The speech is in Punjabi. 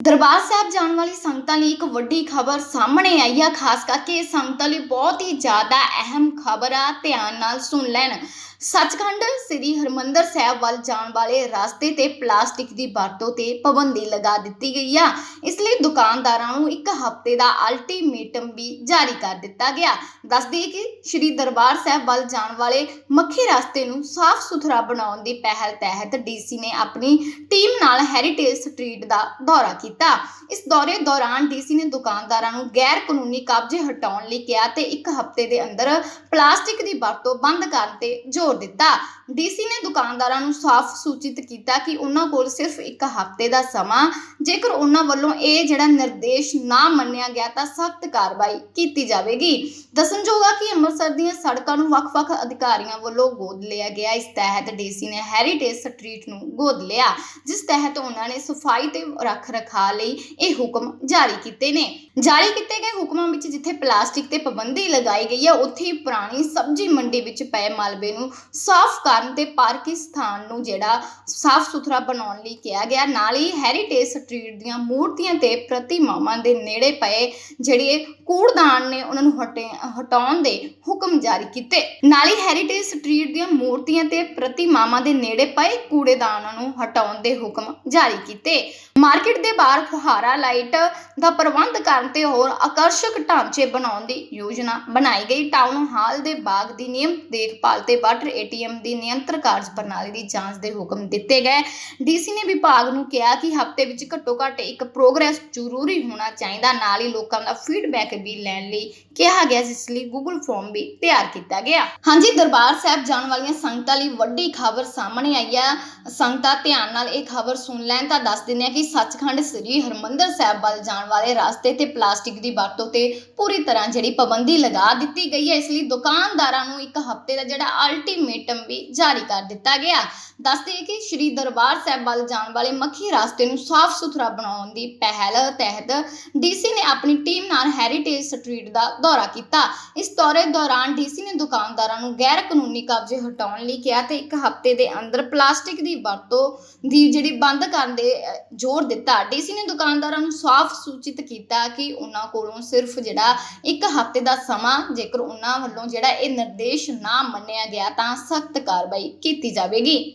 ਦਰਬਾਰ ਸਾਹਿਬ ਜਾਣ ਵਾਲੀ ਸੰਗਤਾਂ ਲਈ ਇੱਕ ਵੱਡੀ ਖਬਰ ਸਾਹਮਣੇ ਆਈ ਆ, ਖਾਸ ਕਰਕੇ ਇਹ ਸੰਗਤਾਂ ਲਈ ਬਹੁਤ ਹੀ ਜ਼ਿਆਦਾ ਅਹਿਮ ਖਬਰ ਆ, ਧਿਆਨ ਨਾਲ ਸੁਣ ਲੈਣ। ਸੱਚਖੰਡ ਸ੍ਰੀ ਹਰਮੰਦਰ ਸਾਹਿਬ ਵੱਲ ਜਾਣ ਵਾਲੇ ਰਸਤੇ ਤੇ ਪਲਾਸਟਿਕ ਦੀ ਵਰਤੋਂ ਤੇ ਪਾਬੰਦੀ ਲਗਾ ਦਿੱਤੀ ਗਈ ਆ। ਇਸ ਲਈ ਦੁਕਾਨਦਾਰਾਂ ਨੂੰ ਇੱਕ ਹਫ਼ਤੇ ਦਾ ਅਲਟੀਮੇਟਮ ਵੀ ਜਾਰੀ ਕਰ ਦਿੱਤਾ ਗਿਆ। ਦੱਸ ਕਿ ਸ੍ਰੀ ਦਰਬਾਰ ਸਾਹਿਬ ਵੱਲ ਜਾਣ ਵਾਲੇ ਮੱਖੀ ਰਸਤੇ ਨੂੰ ਸਾਫ਼ ਸੁਥਰਾ ਬਣਾਉਣ ਦੀ ਪਹਿਲ ਤਹਿਤ ਡੀਸੀ ਨੇ ਆਪਣੀ ਟੀਮ ਨਾਲ ਹੈਰੀਟੇਜ ਸਟਰੀਟ ਦਾ ਦੌਰਾ ਕੀਤਾ। ਕੀਤਾ। ਇਸ ਦੌਰੇ ਦੌਰਾਨ ਡੀਸੀ ਨੇ ਦੁਕਾਨਦਾਰਾਂ ਨੂੰ ਗੈਰ ਕਾਨੂੰਨੀ ਕਬਜ਼ੇ ਹਟਾਉਣ ਲਈ ਕਿਹਾ ਤੇ ਇੱਕ ਹਫ਼ਤੇ ਦੇ ਅੰਦਰ ਪਲਾਸਟਿਕ ਦੀ ਵਰਤੋਂ ਬੰਦ ਕਰਨ ਤੇ ਜ਼ੋਰ ਦਿੱਤਾ। ਡੀਸੀ ਨੇ ਦੁਕਾਨਦਾਰਾਂ ਨੂੰ ਸਾਫ਼ ਸੂਚਿਤ ਕੀਤਾ ਕਿ ਉਹਨਾਂ ਕੋਲ ਸਿਰਫ ਇੱਕ ਹਫ਼ਤੇ ਦਾ ਸਮਾਂ, ਜੇਕਰ ਉਹਨਾਂ ਵੱਲੋਂ ਇਹ ਜਿਹੜਾ ਨਿਰਦੇਸ਼ ਨਾ ਮੰਨਿਆ ਗਿਆ ਤਾਂ ਸਖਤ ਕਾਰਵਾਈ ਕੀਤੀ ਜਾਵੇਗੀ। ਦੱਸਣਯੋਗ ਆ ਕਿ ਅੰਮ੍ਰਿਤਸਰ ਦੀਆਂ ਸੜਕਾਂ ਨੂੰ ਵੱਖ-ਵੱਖ ਅਧਿਕਾਰੀਆਂ ਵੱਲੋਂ ਗੋਦ ਲਿਆ ਗਿਆ। ਇਸ ਤਹਿਤ ਡੀਸੀ ਨੇ ਹੈਰੀਟੇਜ ਸਟਰੀਟ ਨੂੰ ਗੋਦ ਲਿਆ, ਜਿਸ ਤਹਿਤ ਉਹਨਾਂ ਨੇ ਸਫ਼ਾਈ ਤੇ ਰੱਖ ਰਖਾ ਲਈ ਇਹ ਹੁਕਮ ਜਾਰੀ ਕੀਤੇ ਨੇ। ਜਾਰੀ ਕੀਤੇ ਗਏ ਹੁਕਮਾਂ ਵਿੱਚ ਜਿੱਥੇ ਪਲਾਸਟਿਕ ਤੇ ਪਾਬੰਦੀ ਲਗਾਈ ਗਈ ਹੈ ਉੱਥੇ ਪੁਰਾਣੀ ਸਬਜ਼ੀ ਮੰਡੀ ਵਿੱਚ ਪਏ ਮਲਬੇ ਨੂੰ ਸਾਫ਼ ਕਰਨ ਤੇ ਪਾਰਕਿੰਗ ਸਥਾਨ ਨੂੰ ਜਿਹੜਾ ਸਾਫ਼ ਸੁਥਰਾ ਬਣਾਉਣ ਲਈ ਕਿਹਾ ਗਿਆ। ਨਾਲ ਹੀ ਹੈਰੀਟੇਜ ਸਟਰੀਟ ਦੀਆਂ ਮੂਰਤੀਆਂ ਤੇ ਪ੍ਰਤਿਮਾਵਾਂ ਦੇ ਨੇੜੇ ਪਏ ਜਿਹੜੇ ਕੂੜਦਾਨ ਨੇ, ਉਹਨਾਂ ਨੂੰ ਹਟਾਉਣ ਦੇ ਹੁਕਮ ਜਾਰੀ ਕੀਤੇ। ਨਾਲ ਹੀ ਹੈਰੀਟੇਜ ਸਟਰੀਟ ਦੀਆਂ ਮੂਰਤੀਆਂ ਤੇ ਪ੍ਰਤਿਮਾਵਾਂ ਦੇ ਨੇੜੇ ਪਏ ਕੂੜੇਦਾਨਾਂ ਨੂੰ ਹਟਾਉਣ ਦੇ ਹੁਕਮ ਜਾਰੀ ਕੀਤੇ। ਮਾਰਕੀਟ ਦੇ ਬਾਹਰ ਫੁਹਾਰਾ ਲਾਈਟ ਦਾ ਪ੍ਰਬੰਧ ਕਰਨ ਤੇ ਹੋਰ ਆਕਰਸ਼ਕ ਢਾਂਚੇ ਬਣਾਉਣ ਦੀ ਯੋਜਨਾ ਬਣਾਈ ਗਈ। ਟਾਊਨ ਹਾਲ ਦੇ ਬਾਗ ਦੀ ਨਿਯਮਤ ਦੇਖਭਾਲ ਤੇ ਵਾਟਰ ਏਟੀਐਮ ਦੀ ਨਿਯੰਤਰਣ ਕਾਰਜ ਪ੍ਰਣਾਲੀ ਦੀ ਜਾਂਚ ਦੇ ਹੁਕਮ ਦਿੱਤੇ ਗਏ। ਡੀਸੀ ਨੇ ਵਿਭਾਗ ਨੂੰ ਕਿਹਾ ਕਿ ਹਫ਼ਤੇ ਵਿੱਚ ਘੱਟੋ ਘੱਟ ਇੱਕ ਪ੍ਰੋਗਰੈਸ ਜ਼ਰੂਰੀ ਹੋਣਾ ਚਾਹੀਦਾ। ਨਾਲ ਹੀ ਲੋਕਾਂ ਦਾ ਫੀਡਬੈਕ ਵੀ ਲੈਣ ਲਈ ਕਿਹਾ ਗਿਆ, ਜਿਸ ਲਈ ਗੂਗਲ ਫਾਰਮ ਵੀ ਤਿਆਰ ਕੀਤਾ ਗਿਆ। ਹਾਂਜੀ, ਦਰਬਾਰ ਸਾਹਿਬ ਜਾਣ ਵਾਲੀਆਂ ਸੰਗਤਾਂ ਲਈ ਵੱਡੀ ਖਬਰ ਸਾਹਮਣੇ ਆਈ ਹੈ ਸੰਗਤਾਂ ਧਿਆਨ ਨਾਲ ਇਹ ਖਬਰ ਸੁਣ ਲੈਣ ਤਾਂ ਦੱਸ ਦਿੰਦੇ ਆ ਕਿ ਸੱਚਖੰਡ ਸ੍ਰੀ ਹਰਮੰਦਰ ਸਾਹਿਬ ਵੱਲ ਜਾਣ ਵਾਲੇ ਰਸਤੇ ਤੇ ਪਲਾਸਟਿਕ ਦੀ ਵਰਤੋਂ ਤੇ ਪੂਰੀ ਤਰ੍ਹਾਂ ਜਿਹੜੀ ਪਾਬੰਦੀ ਲਗਾ ਦਿੱਤੀ ਗਈ ਹੈ। ਇਸ ਲਈ ਦੁਕਾਨਦਾਰਾਂ ਨੂੰ ਇੱਕ ਹਫ਼ਤੇ ਦਾ ਜਿਹੜਾ ਅਲਟੀਮੇਟਮ ਵੀ ਜਾਰੀ ਕਰ ਦਿੱਤਾ ਗਿਆ। ਦੱਸਦੇ ਕਿ ਸ੍ਰੀ ਦਰਬਾਰ ਸਾਹਿਬ ਵੱਲ ਜਾਣ ਵਾਲੇ ਮੱਖੀ ਰਸਤੇ ਨੂੰ ਸਾਫ਼ ਸੁਥਰਾ ਬਣਾਉਣ ਦੀ ਪਹਿਲ ਤਹਿਤ ਡੀਸੀ ਨੇ ਆਪਣੀ ਟੀਮ ਨਾਲ ਹੈਰੀਟੇਜ ਸਟਰੀਟ ਦਾ ਦੌਰਾ ਕੀਤਾ। ਇਸ ਦੌਰੇ ਦੌਰਾਨ ਡੀਸੀ ਨੇ ਦੁਕਾਨਦਾਰਾਂ ਨੂੰ ਗੈਰ ਕਾਨੂੰਨੀ ਕਬਜ਼ੇ ਹਟਾਉਣ ਲਈ ਕਿਹਾ ਤੇ ਇੱਕ ਹਫ਼ਤੇ ਦੇ ਅੰਦਰ ਪਲਾਸਟਿਕ ਦੀ ਵਰਤੋਂ ਦੀ ਜਿਹੜੀ ਬੰਦ ਕਰਨ ਦੇ ਜ਼ੋਰ ਦਿੱਤਾ। ਡੀਸੀ ਨੇ ਦੁਕਾਨਦਾਰਾਂ ਨੂੰ ਸਾਫ਼ ਸੂਚਿਤ ਕੀਤਾ ਕਿ ਉਹਨਾਂ ਕੋਲੋਂ ਸਿਰਫ ਜਿਹੜਾ ਇੱਕ ਹਫ਼ਤੇ ਦਾ ਸਮਾਂ ਜੇਕਰ ਉਹਨਾਂ ਵੱਲੋਂ ਜਿਹੜਾ ਇਹ ਨਿਰਦੇਸ਼ ਨਾ ਮੰਨਿਆ ਗਿਆ ਤਾਂ ਸਖਤ ਕਾਰਵਾਈ ਕੀਤੀ ਜਾਵੇਗੀ।